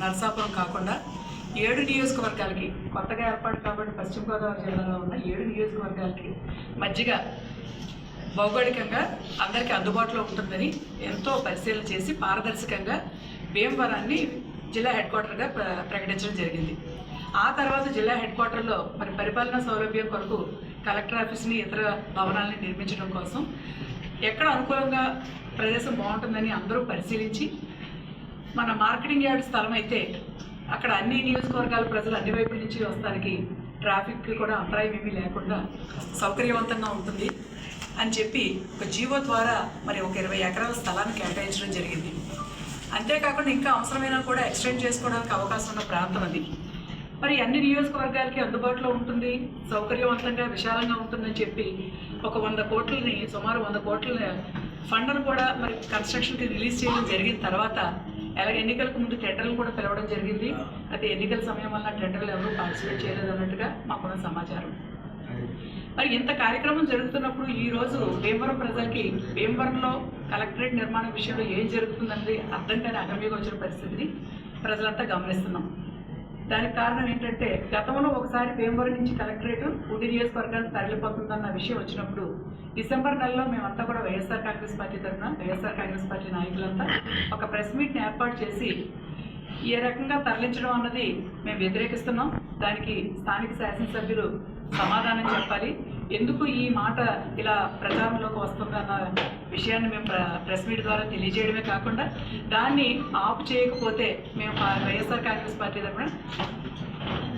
నరసాపురం కాకుండా ఏడు నియోజకవర్గాలకి కొత్తగా ఏర్పాటు కాబట్టి పశ్చిమ గోదావరి జిల్లాలో ఉన్న ఏడు నియోజకవర్గాలకి మధ్యగా భౌగోళికంగా అందరికీ అందుబాటులో ఉంటుందని ఎంతో పరిశీలన చేసి పారదర్శకంగా భీమవరాన్ని జిల్లా హెడ్ క్వార్టర్గా ప్ర- ప్రకటించడం జరిగింది. ఆ తర్వాత జిల్లా హెడ్ క్వార్టర్లో మరి పరిపాలనా సౌలభ్యం కొరకు కలెక్టర్ ఆఫీస్ని ఇతర భవనాలని నిర్మించడం కోసం ఎక్కడ అనుకూలంగా ప్రదేశం బాగుంటుందని అందరూ పరిశీలించి మన మార్కెటింగ్ యార్డ్ స్థలం అయితే అక్కడ అన్ని నియోజకవర్గాల ప్రజలు అన్ని వైపుల నుంచి వస్తానికి ట్రాఫిక్ కూడా అంతరాయం ఏమీ లేకుండా సౌకర్యవంతంగా ఉంటుంది అని చెప్పి ఒక జీవో ద్వారా మరి ఒక ఇరవై ఎకరాల స్థలాన్ని కేటాయించడం జరిగింది. అంతేకాకుండా ఇంకా అవసరమైనా కూడా ఎక్స్టెండ్ చేసుకోవడానికి అవకాశం ఉన్న ప్రాంతం అది. మరి అన్ని నియోజకవర్గాలకి అందుబాటులో ఉంటుంది సౌకర్యవంతంగా విశాలంగా ఉంటుందని చెప్పి ఒక వంద కోట్లని సుమారు వంద కోట్ల ఫండ్ను కూడా మరి కన్స్ట్రక్షన్కి రిలీజ్ చేయడం జరిగిన తర్వాత ఎలా ఎన్నికలకు ముందు టెండర్లు కూడా పిలవడం జరిగింది. అయితే ఎన్నికల సమయం వల్ల టెండర్లు ఎవరూ పార్టిసిపేట్ చేయలేదు అన్నట్టుగా మాకున్న సమాచారం. మరి ఇంత కార్యక్రమం జరుగుతున్నప్పుడు ఈ రోజు భీమవరం ప్రజలకి భీమవరంలో కలెక్టరేట్ నిర్మాణం విషయంలో ఏం జరుగుతుందన్నది అర్థం కాని అగమ్యగా వచ్చిన పరిస్థితిని ప్రజలంతా గమనిస్తున్నాం. దానికి కారణం ఏంటంటే గతంలో ఒకసారి భీమవరం నుంచి కలెక్టరేట్ ఉండి నియోజకవర్గానికి తరలిపోతుందన్న విషయం వచ్చినప్పుడు డిసెంబర్ నెలలో మేమంతా కూడా వైఎస్ఆర్ కాంగ్రెస్ పార్టీ తరఫున వైఎస్ఆర్ కాంగ్రెస్ పార్టీ నాయకులంతా ఒక ప్రెస్ మీట్ని ఏర్పాటు చేసి ఏ రకంగా తరలించడం అన్నది మేము వ్యతిరేకిస్తున్నాం. దానికి స్థానిక శాసనసభ్యులు సమాధానం చెప్పాలి. ఎందుకు ఈ మాట ఇలా ప్రచారంలోకి వస్తుందన్న విషయాన్ని మేము ప్ర- ప్రెస్ మీట్ ద్వారా తెలియజేయడమే కాకుండా దాన్ని ఆపు చేయకపోతే మేము వైఎస్ఆర్ కాంగ్రెస్ పార్టీ తరఫున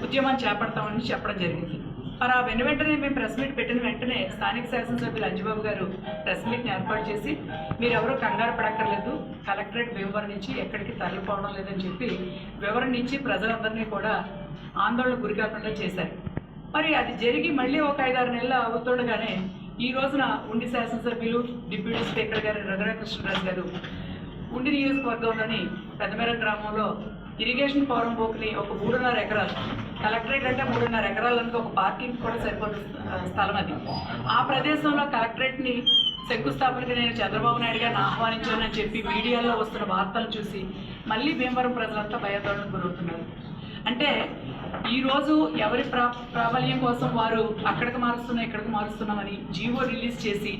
ఉద్యమాన్ని చేపడతామని చెప్పడం జరిగింది. మరి ఆ వెను వెంటనే మేము ప్రెస్ మీట్ పెట్టిన వెంటనే స్థానిక శాసనసభ్యులు అంజుబాబు గారు ప్రెస్ మీట్ని ఏర్పాటు చేసి మీరు ఎవరూ కంగారు పడక్కర్లేదు కలెక్టరేట్ వివరణ నుంచి ఎక్కడికి తరలిపోవడం లేదని చెప్పి వివరణ నుంచి ప్రజలందరినీ కూడా ఆందోళన గురికాకుండా చేశారు. మరి అది జరిగి మళ్ళీ ఒక ఐదారు నెలలు అవుతుండగానే ఈ రోజున ఉండి శాసనసభ్యులు డిప్యూటీ స్పీకర్ గారు రఘురాకృష్ణరాజు గారు ఉండి నియోజకవర్గంలోని పెద్దమేర గ్రామంలో ఇరిగేషన్ ఫారం బోక్ని ఒక మూడున్నర ఎకరాలు కలెక్టరేట్ అంటే మూడున్నర ఎకరాలకి ఒక పార్కింగ్ కూడా సరిపోతుంది స్థలం అది. ఆ ప్రదేశంలో కలెక్టరేట్ని శంకుస్థాపనకి నేను చంద్రబాబు నాయుడు గారిని ఆహ్వానించానని చెప్పి మీడియాలో వస్తున్న వార్తలు చూసి మళ్ళీ భీమవరం ప్రజలంతా భయాందోళనకు గురవుతున్నారు. అంటే ఈ రోజు ఎవరి ప్రా ప్రాబల్యం కోసం వారు అక్కడికి మారుస్తున్నాం ఇక్కడికి మారుస్తున్నామని జీవో రిలీజ్ చేసి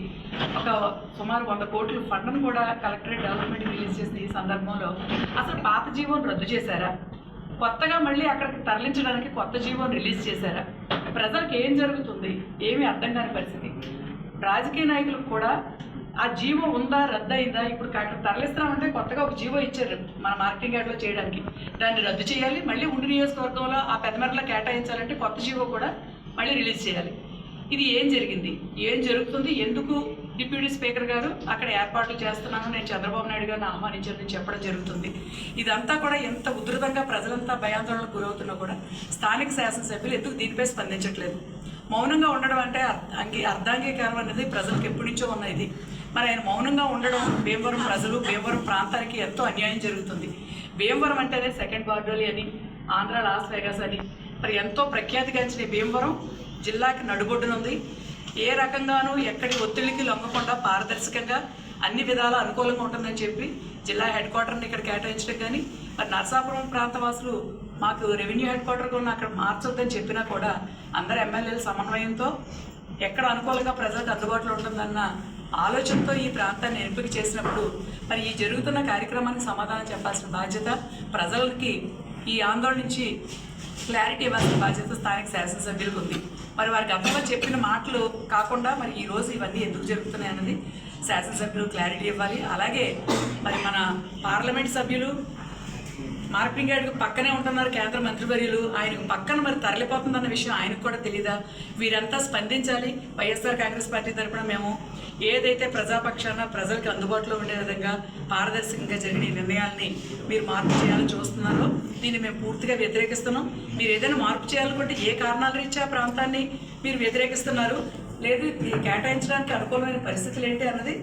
ఒక సుమారు వంద కోట్ల ఫండ్ను కూడా కలెక్టరేట్ డెవలప్మెంట్ రిలీజ్ చేసిన ఈ సందర్భంలో అసలు పాత జీవోను రద్దు చేశారా? కొత్తగా మళ్ళీ అక్కడికి తరలించడానికి కొత్త జీవోను రిలీజ్ చేశారా? ప్రజలకు ఏం జరుగుతుంది? ఏమీ అర్థం కాని పరిస్థితి. రాజకీయ నాయకులకు కూడా ఆ జీవో ఉందా రద్దయిందా? ఇప్పుడు అక్కడ తరలిస్తామంటే కొత్తగా ఒక జీవో ఇచ్చారు మన మార్కెటింగ్ యార్డ్లో చేయడానికి. దాన్ని రద్దు చేయాలి మళ్ళీ ఉండి నియోజకవర్గంలో ఆ పెద్దమెరలో కేటాయించాలంటే కొత్త జీవో కూడా మళ్ళీ రిలీజ్ చేయాలి. ఇది ఏం జరిగింది? ఏం జరుగుతుంది? ఎందుకు డిప్యూటీ స్పీకర్ గారు అక్కడ ఏర్పాట్లు చేస్తున్నాను నేను చంద్రబాబు నాయుడు గారిని ఆహ్వానించానని చెప్పడం జరుగుతుంది. ఇదంతా కూడా ఎంత ఉధృతంగా ప్రజలంతా భయాందోళనకు గురవుతున్నా కూడా స్థానిక శాసనసభ్యులు ఎందుకు దీనిపై స్పందించట్లేదు? మౌనంగా ఉండడం అంటే అంగీ అర్ధాంగీకారం అనేది ప్రజలకు ఎప్పటి నుంచో ఉన్నది మరి ఆయన మౌనంగా ఉండడం భీమవరం ప్రజలు భీమవరం ప్రాంతానికి ఎంతో అన్యాయం జరుగుతుంది. భీమవరం అంటేనే సెకండ్ బార్డోలి అని ఆంధ్ర లాస్ వేగాస్ అని. మరి ఎంతో ప్రఖ్యాతిగాంచిన భీమవరం జిల్లాకి నడుబొడ్డున ఉంది ఏ రకంగానూ ఎక్కడి ఒత్తిడికి లొంగకుండా పారదర్శకంగా అన్ని విధాల అనుకూలంగా ఉంటుందని చెప్పి జిల్లా హెడ్ క్వార్టర్ని ఇక్కడ కేటాయించడం కానీ మరి నరసాపురం ప్రాంతవాసులు మాకు రెవెన్యూ హెడ్ క్వార్టర్గా ఉన్న అక్కడ మార్చొద్దని చెప్పినా కూడా అందరు ఎమ్మెల్యేల సమన్వయంతో ఎక్కడ అనుకూలంగా ప్రజలకు అందుబాటులో ఉంటుందన్న ఆలోచనతో ఈ ప్రాంతాన్ని ఎంపిక చేసినప్పుడు మరి ఈ జరుగుతున్న కార్యక్రమానికి సమాధానం చెప్పాల్సిన బాధ్యత ప్రజలకి ఈ ఆందోళన నుంచి క్లారిటీ ఇవ్వాల్సిన బాధ్యత స్థానిక శాసనసభ్యులకు ఉంది. మరి వారికి గతంలో చెప్పిన మాటలు కాకుండా మరి ఈ రోజు ఇవన్నీ ఎందుకు జరుగుతున్నాయి అన్నది శాసనసభ్యులు క్లారిటీ ఇవ్వాలి. అలాగే మరి మన పార్లమెంట్ సభ్యులు మార్పింగ్ పక్కనే ఉంటున్నారు కేంద్ర మంత్రివర్యులు. ఆయనకు పక్కన మరి తరలిపోతుందన్న విషయం ఆయనకు కూడా తెలియదా వీరంతా స్పందించాలి. వైఎస్ఆర్ కాంగ్రెస్ పార్టీ తరపున మేము ఏదైతే ప్రజాపక్షాన ప్రజలకు అందుబాటులో ఉండే విధంగా పారదర్శకంగా జరిగిన ఈ నిర్ణయాల్ని మీరు మార్పు చేయాలని చూస్తున్నారో దీన్ని మేము పూర్తిగా వ్యతిరేకిస్తున్నాం. మీరు ఏదైనా మార్పు చేయాలనుకుంటే ఏ కారణాల రీత్యా ఆ ప్రాంతాన్ని మీరు వ్యతిరేకిస్తున్నారు? లేదు ఇది కేటాయించడానికి అనుకూలమైన పరిస్థితులు ఏంటి అన్నది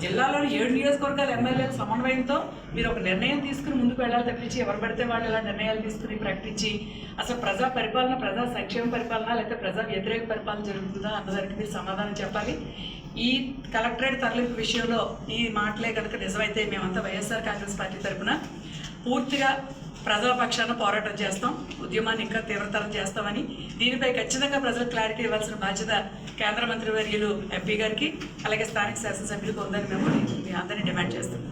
జిల్లాలోని ఏడు నియోజకవర్గాల ఎమ్మెల్యేల సమన్వయంతో మీరు ఒక నిర్ణయం తీసుకుని ముందుకు వెళ్ళాలి తప్పించి ఎవరు పడితే వాళ్ళు ఇలా నిర్ణయాలు తీసుకుని ప్రకటించి అసలు ప్రజా పరిపాలన ప్రజా సంక్షేమ పరిపాలన లేకపోతే ప్రజా వ్యతిరేక పరిపాలన జరుగుతుందా అన్నదానికి మీరు సమాధానం చెప్పాలి. ఈ కలెక్టరేట్ తరలింపు విషయంలో ఈ మాటలే కనుక నిజమైతే మేమంతా వైఎస్ఆర్ కాంగ్రెస్ పార్టీ తరఫున పూర్తిగా ప్రజల పక్షాన పోరాటం చేస్తాం ఉద్యమాన్ని ఇంకా తీవ్రతరం చేస్తామని. దీనిపై ఖచ్చితంగా ప్రజలకు క్లారిటీ ఇవ్వాల్సిన బాధ్యత కేంద్ర మంత్రి వర్యులు ఎంపీ గారికి అలాగే స్థానిక శాసనసభ్యులకు ఉందని మేము మీ అందరినీ డిమాండ్ చేస్తాం.